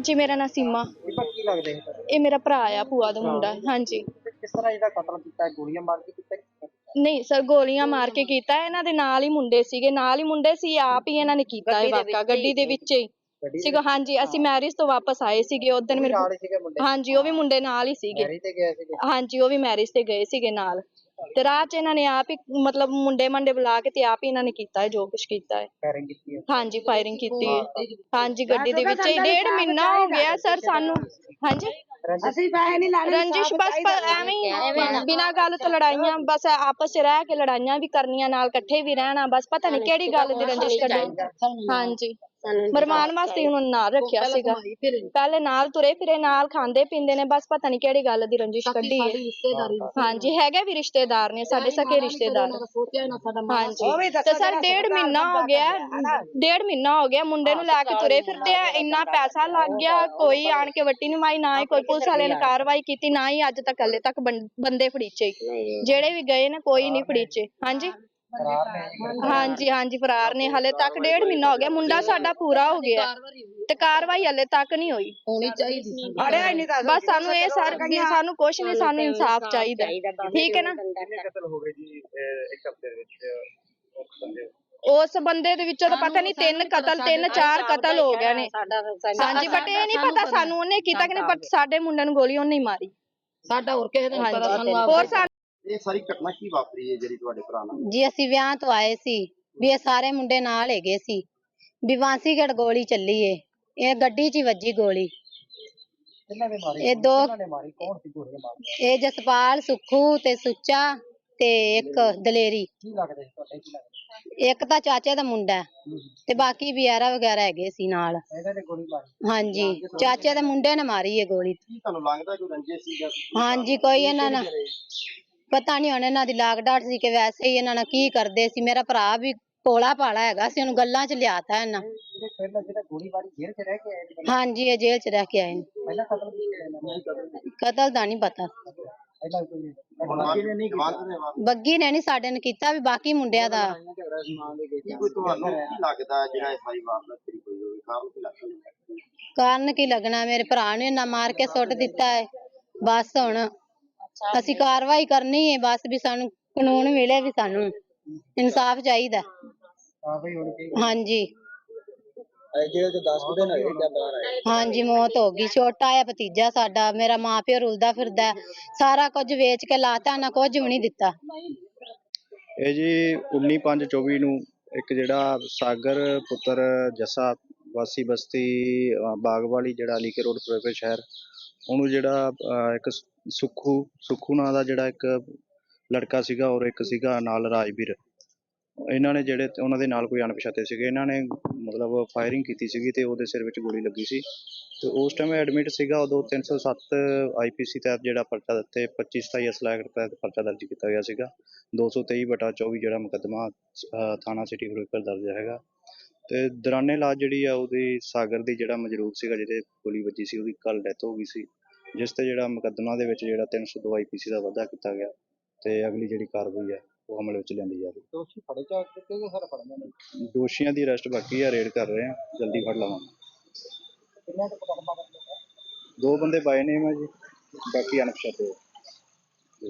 ਜੀ ਮੇਰਾ ਨਾਮ ਸੀਮਾ। ਇਹ ਮੇਰਾ ਭਰਾ ਆ ਭੂਆ ਦਾ ਮੁੰਡਾ। ਹਾਂਜੀ। ਕਿਸ ਤਰ੍ਹਾਂ ਇਹਦਾ ਕਤਲ ਕੀਤਾ ਗੋਲੀਆਂ ਮਾਰ ਕੇ ਕੀਤਾ ਨਹੀਂ? ਸਰ ਗੋਲੀਆਂ ਮਾਰ ਕੇ ਕੀਤਾ। ਇਹਨਾਂ ਦੇ ਨਾਲ ਹੀ ਮੁੰਡੇ ਸੀਗੇ। ਨਾਲ ਹੀ ਮੁੰਡੇ ਸੀ ਆਪ ਹੀ ਇਹਨਾਂ ਨੇ ਕੀਤਾ ਇਹ ਵਾਕਾ ਗੱਡੀ ਦੇ ਵਿੱਚ ਹੀ। ਸੀਗਾ ਹਾਂਜੀ ਅਸੀਂ ਮੈਰਿਜ ਤੋਂ ਵਾਪਸ ਆਏ ਸੀਗੇ ਉਦੋਂ ਮੇਰੇ ਨਾਲ ਹੀ ਸੀਗੇ ਮੁੰਡੇ? ਹਾਂਜੀ ਉਹ ਵੀ ਮੁੰਡੇ ਨਾਲ ਹੀ ਸੀਗੇ। ਮੈਰੀ ਤੇ ਗਏ ਸੀਗੇ? ਹਾਂਜੀ ਉਹ ਵੀ ਮੈਰਿਜ ਤੇ ਗਏ ਸੀਗੇ ਨਾਲ। ਤੇ ਰਾਹ 'ਚ ਇਹਨਾਂ ਨੇ ਆਪ ਹੀ ਮਤਲਬ ਮੁੰਡੇ ਮੰਡੇ ਬੁਲਾ ਕੇ ਤੇ ਆਪ ਹੀ ਇਹਨਾਂ ਨੇ ਕੀਤਾ ਹੈ ਜੋ ਕੁਝ ਕੀਤਾ ਹੈ। ਫਾਇਰਿੰਗ ਕੀਤੀ ਹੈ? ਹਾਂਜੀ ਫਾਇਰਿੰਗ ਕੀਤੀ ਹੈ। ਹਾਂਜੀ ਗੱਡੀ ਦੇ ਵਿੱਚ ਹੀ ਡੇਢ ਮਹੀਨਾ ਹੋ ਗਿਆ ਸਰ ਸਾਨੂੰ। ਹਾਂਜੀ? ਅਸੀਂ ਪੈਸੇ ਨਹੀਂ ਲੈਣੇ ਰੰਜਿਸ਼ ਬਸ ਪ- ਐਵੇਂ ਹੀ ਬਿਨਾਂ ਗੱਲ ਤੋਂ ਲੜਾਈਆਂ ਬਸ ਆਪਸ ਚ ਰਹਿ ਕੇ ਲੜਾਈਆਂ ਵੀ ਕਰਨੀਆਂ ਨਾਲ ਇਕੱਠੇ ਵੀ ਰਹਿਣਾ ਬਸ ਪਤਾ ਨਹੀਂ ਕਿਹੜੀ ਗੱਲ ਦੀ ਰੰਜਿਸ਼ ਹਾਂਜੀ। ਮਰਮਾਨ ਵਾਸਤੇ ਉਹਨਾਂ ਨਾਲ ਰੱਖਿਆ ਸੀਗਾ। ਪਹਿਲੇ ਨਾਲ ਤੁਰੇ ਫਿਰੇ ਨਾਲ ਖਾਂਦੇ ਪੀਂਦੇ ਨੇ ਬਸ ਪਤਾ ਨਹੀਂ ਕਿਹੜੀ ਗੱਲ ਦੀ ਰੰਜਿਸ਼ ਕੱਢੀ ਹੈ। ਹਾਂਜੀ ਹੈਗੇ ਵੀ ਰਿਸ਼ਤੇਦਾਰ ਨੇ ਸਾਡੇ ਸਕੇ ਰਿਸ਼ਤੇਦਾਰ। ਨਾ ਹਾਂਜੀ। ਤੇ ਸਰ ਡੇਢ ਮਹੀਨਾ ਹੋ ਗਿਆ। ਡੇਢ ਮਹੀਨਾ ਹੋ ਗਿਆ ਮੁੰਡੇ ਨੂੰ ਲੈ ਕੇ ਤੁਰੇ ਫਿਰਦੇ ਆ ਇੰਨਾ ਪੈਸਾ ਲੱਗ ਗਿਆ ਕੋਈ ਆਣ ਕੇ ਵੱਟੀ ਨਹੀਂ ਮਾਈ ਨਾ ਹੀ ਕੋਈ ਪੁਲਿਸ ਵਾਲੇ ਨੇ ਕਾਰਵਾਈ ਕੀਤੀ ਨਾ ਹੀ ਅੱਜ ਤੱਕ ਹਲੇ ਤੱਕ ਬੰਦੇ ਫੜੀਚੇ। ਜਿਹੜੇ ਵੀ ਗਏ ਨੇ ਕੋਈ ਨਹੀਂ ਫੜੀਚੇ। ਹਾਂਜੀ। ਨੇ ਹਾਂਜੀ ਹਾਂਜੀ ਫਰਾਰ ਨੇ ਹਲੇ ਤੱਕ ਡੇਢ ਮਹੀਨਾ ਹੋ ਗਿਆ ਮੁੰਡਾ ਸਾਡਾ ਪੂਰਾ ਹੋ ਗਿਆ। ਤੇ ਕਾਰਵਾਈ ਹਲੇ ਤੱਕ ਨਹੀਂ ਹੋਈ। ਹੋਣੀ ਚਾਹੀਦੀ ਨਹੀਂ ਬਸ ਸਾਨੂੰ ਇਹ ਸਰ ਵੀ ਸਾਨੂੰ ਕੁਛ ਨਹੀਂ ਸਾਨੂੰ ਇਨਸਾਫ ਚਾਹੀਦਾ। ਠੀਕ ਹੈ ਨਾ? ਕਿੰਨੇ ਕਤਲ ਹੋ ਗਏ ਜੀ ਇੱਕ ਹਫ਼ਤੇ ਦੇ ਵਿੱਚ ਉਸ ਬੰਦੇ ਦੇ? ਵਿੱਚੋਂ ਤਾਂ ਪਤਾ ਨਹੀਂ ਤਿੰਨ ਕਤਲ ਤਿੰਨ ਚਾਰ ਕਤਲ ਹੋ ਗਏ ਨੇ। ਹਾਂਜੀ ਬਟ ਇਹ ਨਹੀਂ ਪਤਾ ਸਾਨੂੰ ਉਹਨੇ ਕੀਤਾ ਕਿ ਨਹੀਂ ਬਟ ਸਾਡੇ ਮੁੰਡੇ ਨੂੰ ਗੋਲੀ ਉਹਨੇ ਹੀ ਮਾਰੀ। ਸਾਡਾ ਹੋਰ ਕਿਸੇ ਦਾ ਨਹੀਂ ਪਤਾ ਸਾਨੂੰ ਆਪ ਹੋਰ ਸਾਨੂੰ ਇਹ ਸਾਰੀ ਘਟਨਾ ਕੀ ਵਾਪਰੀ ਹੈ ਜਿਹੜੀ ਤੁਹਾਡੇ ਭਰਾ ਨਾਲ? ਜੀ ਅਸੀਂ ਵਿਆਹ ਤੋਂ ਆਏ ਸੀ। ਵੀ ਇਹ ਸਾਰੇ ਮੁੰਡੇ ਨਾਲ ਹੈਗੇ ਸੀ। ਵੀ ਵਾਂਸੀਗੜ ਗੋਲੀ ਚੱਲੀ ਏ। ਇਹ ਗੱਡੀ 'ਚ ਹੀ ਵੱਜੀ ਗੋਲੀ। ਕਿੰਨਾਂ ਨੇ ਮਾਰੀ? ਇਹ ਦੋ ਕਿਹਨਾਂ ਨੇ ਮਾਰੀ? ਕੌਣ ਸੀ ਗੋਲੀਆਂ ਮਾਰੀ ਇਹ ਜਸਪਾਲ ਸੁੱਖੂ ਤੇ ਸੁੱਚਾ ਤੇ ਇੱਕ ਦਲੇਰੀ। ਕੀ ਲੱਗਦੇ ਸੀ ਤੁਹਾਡੇ? ਕੀ ਲੱਗਦੇ ਇੱਕ ਤਾਂ ਚਾਚੇ ਦਾ ਮੁੰਡਾ ਹੈ, ਤੇ ਬਾਕੀ ਵਿਆਰਾ ਵਗੈਰਾ ਹੈਗੇ ਸੀ ਨਾਲ। ਇਹਨਾਂ ਨੇ ਗੋਲੀ ਮਾਰੀ? ਹਾਂਜੀ। ਚਾਚੇ ਦੇ ਮੁੰਡੇ ਨੇ ਮਾਰੀ ਏ ਗੋਲੀ। ਕੀ ਤੁਹਾਨੂੰ ਲੱਗਦਾ ਕੋਈ ਰੰਜੇ ਸੀ ਜਾਂ ਹਾਂਜੀ ਕੋਈ ਇਹਨਾਂ ਨਾਲ ਪਤਾ ਨਹੀਂ ਹੁਣ ਇਹਨਾਂ ਦੀ ਲਾਗ ਡਾਟ ਸੀ ਕਿ ਵੈਸੇ ਹੀ ਇਹਨਾਂ ਨਾਲ ਕੀ ਕਰਦੇ ਸੀ। ਮੇਰਾ ਭਰਾ ਵੀ ਕੋਲਾ ਪਾਲਾ ਹੈਗਾ ਸੀ ਉਹਨੂੰ ਗੱਲਾਂ 'ਚ ਲਿਆਤਾ ਇਹਨਾਂ। ਪਹਿਲਾਂ ਜਿਹੜਾ ਗੋਲੀ ਮਾਰੀ ਜੇਲ੍ਹ 'ਚ ਰਹਿ ਕੇ ਆਏ ਨੇ ਹਾਂਜੀ ਇਹ ਜੇਲ੍ਹ 'ਚ ਰਹਿ ਕੇ ਆਏ ਨੇ। ਪਹਿਲਾਂ ਕਤਲ ਦਾ ਨਹੀਂ ਪਤਾ। ਪਹਿਲਾਂ ਕੋਈ ਹੁਣ ਬਾਕੀ ਨੇ ਨਹੀਂ ਜਵਾਨ ਨੇ ਵਾ- ਬੱਗੀ ਨੇ ਨਹੀਂ ਸਾਡੇ ਨੇ ਕੀਤਾ ਵੀ ਬਾਕੀ ਮੁੰਡਿਆਂ ਦਾ। ਕੋਈ ਤੁਹਾਨੂੰ ਕੀ ਲੱਗਦਾ ਹੈ ਜਿਹੜਾ ਇਹ ਸਾਰੀ ਵਾਰਦਾਤ ਤੇਰੀ ਕੋਈ ਹੋਵੇ? ਕਾਰਨ ਕੀ ਲੱਗਦਾ? ਕਾਰਨ ਕੀ ਲੱਗਣਾ? ਮੇਰੇ ਭਰਾ ਨੂੰ ਇਹਨਾਂ ਮਾਰ ਕੇ ਸੁੱਟ ਦਿੱਤਾ ਹੈ ਬਸ ਹੁਣ ਅਸੀਂ ਕਾਰਵਾਈ ਕਰਨੀ ਹੈ ਬਸ ਵੀ ਸਾਨੂੰ ਕਾਨੂੰਨ ਮਿਲੇ ਵੀ ਸਾਨੂੰ ਇਨਸਾਫ ਚਾਹੀਦਾ। ਹੁਣ ਹਾਂਜੀ। ਜੇਲ੍ਹ 'ਚ 10 ਦਿਨ ਹੋਏ ਜਾਂ ਬਾਹਰ ਆਏ? ਹਾਂਜੀ ਮੌਤ ਹੋ ਗਈ। ਛੋਟਾ ਹੈ ਭਤੀਜਾ ਸਾਡਾ ਮੇਰਾ ਮਾਂ ਪਿਓ ਰੁਲਦਾ ਫਿਰਦਾ ਹੈ। ਸਾਰਾ ਕੁਝ ਵੇਚ ਕੇ ਲਾਤਾ ਨਾ ਕੁਝ ਵੀ ਨਹੀਂ ਦਿੱਤਾ। ਇਹ ਜੀ 19/5/24 ਨੂੰ ਇੱਕ ਜਿਹੜਾ ਸਾਗਰ ਪੁੱਤਰ ਜੱਸਾ ਵਾਸੀ ਬਸਤੀ ਅ, ਬਾਗਵਾਲੀ ਜਿਹੜਾ ਅਲੀਕੇ ਰੋਡ ਫਿਰੋਜ਼ਪੁਰ ਸ਼ਹਿਰ ਉਹਨੂੰ ਜਿਹੜਾ ਇੱਕ ਸੁੱਖੂ ਸੁੱਖੂ ਨਾਂ ਦਾ ਜਿਹੜਾ ਇੱਕ ਲੜਕਾ ਸੀਗਾ ਔਰ ਇੱਕ ਸੀਗਾ ਨਾਲ ਰਾਜਵੀਰ। ਇਹਨਾਂ ਨੇ ਜਿਹੜੇ ਉਹਨਾਂ ਦੇ ਨਾਲ ਕੋਈ ਅਣਪਛਾਤੇ ਸੀਗੇ। ਇਹਨਾਂ ਨੇ ਮਤਲਬ ਫਾਇਰਿੰਗ ਕੀਤੀ ਸੀਗੀ ਤੇ ਉਹਦੇ ਸਿਰ ਵਿੱਚ ਗੋਲੀ ਲੱਗੀ ਸੀ। ਤੇ ਉਸ ਟਾਈਮ ਐਡਮਿਟ ਸੀਗਾ, ਉਦੋਂ 307 ਆਈਪੀਸੀ ਤਹਿਤ ਜਿਹੜਾ ਪਰਚਾ ਦਿੱਤੇ 25 27 ਅਸਲਾ ਐਕਟ ਤਹਿਤ ਪਰਚਾ ਦਰਜ ਕੀਤਾ ਗਿਆ ਸੀਗਾ। 223 ਬਟਾ 24 ਜਿਹੜਾ ਮੁਕੱਦਮਾ ਥਾਣਾ ਸਿਟੀ ਫਿਰੋਜ਼ਪੁਰ ਦਰਜ ਹੈਗਾ। ਤੇ ਦੌਰਾਨੇ ਇਲਾਜ ਜਿਹੜੀ ਆ ਉਹਦੀ ਸਾਗਰ ਦੀ ਜਿਹੜਾ ਮਜਰੂਰ ਸੀਗਾ ਜਿਹਦੇ ਗੋਲੀ ਵੱਜੀ ਸੀ ਉਹਦੀ ਕੱਲ ਡੈਥ ਹੋ ਗਈ ਸੀ। ਜਿਸ ਤੇ ਜਿਹੜਾ ਮੁਕੱਦਮਾ ਦੇ ਵਿੱਚ ਜਿਹੜਾ 302 ਆਈਪੀਸੀ ਦਾ ਵਾਧਾ ਕੀਤਾ ਗਿਆ ਤੇ ਅਗਲੀ ਜਿਹੜੀ ਕਾਰਵਾਈ ਹੈ ਉਹ ਅਮਲ ਵਿੱਚ ਲਿਆਂਦੀ ਜਾਵੇ। ਦੋਸ਼ੀ ਫੜੇ ਜਾ ਚੁੱਕੇ ਕਿ ਸਰ ਫੜਨੇ ਨੇ? ਦੋਸ਼ੀਆਂ ਦੀ ਅਰੈਸਟ ਬਾਕੀ ਆ ਰੇਡ ਕਰ ਰਹੇ ਆ ਜਲਦੀ ਫੜ ਲਵਾਂਗੇ। ਕਿੰਨੇ ਕੁ ਦੋ ਬੰਦੇ ਬਾਏ ਨੇਮ ਹੈ ਜੀ ਬਾਕੀ ਅਣਪਛਾਤੇ ਆ।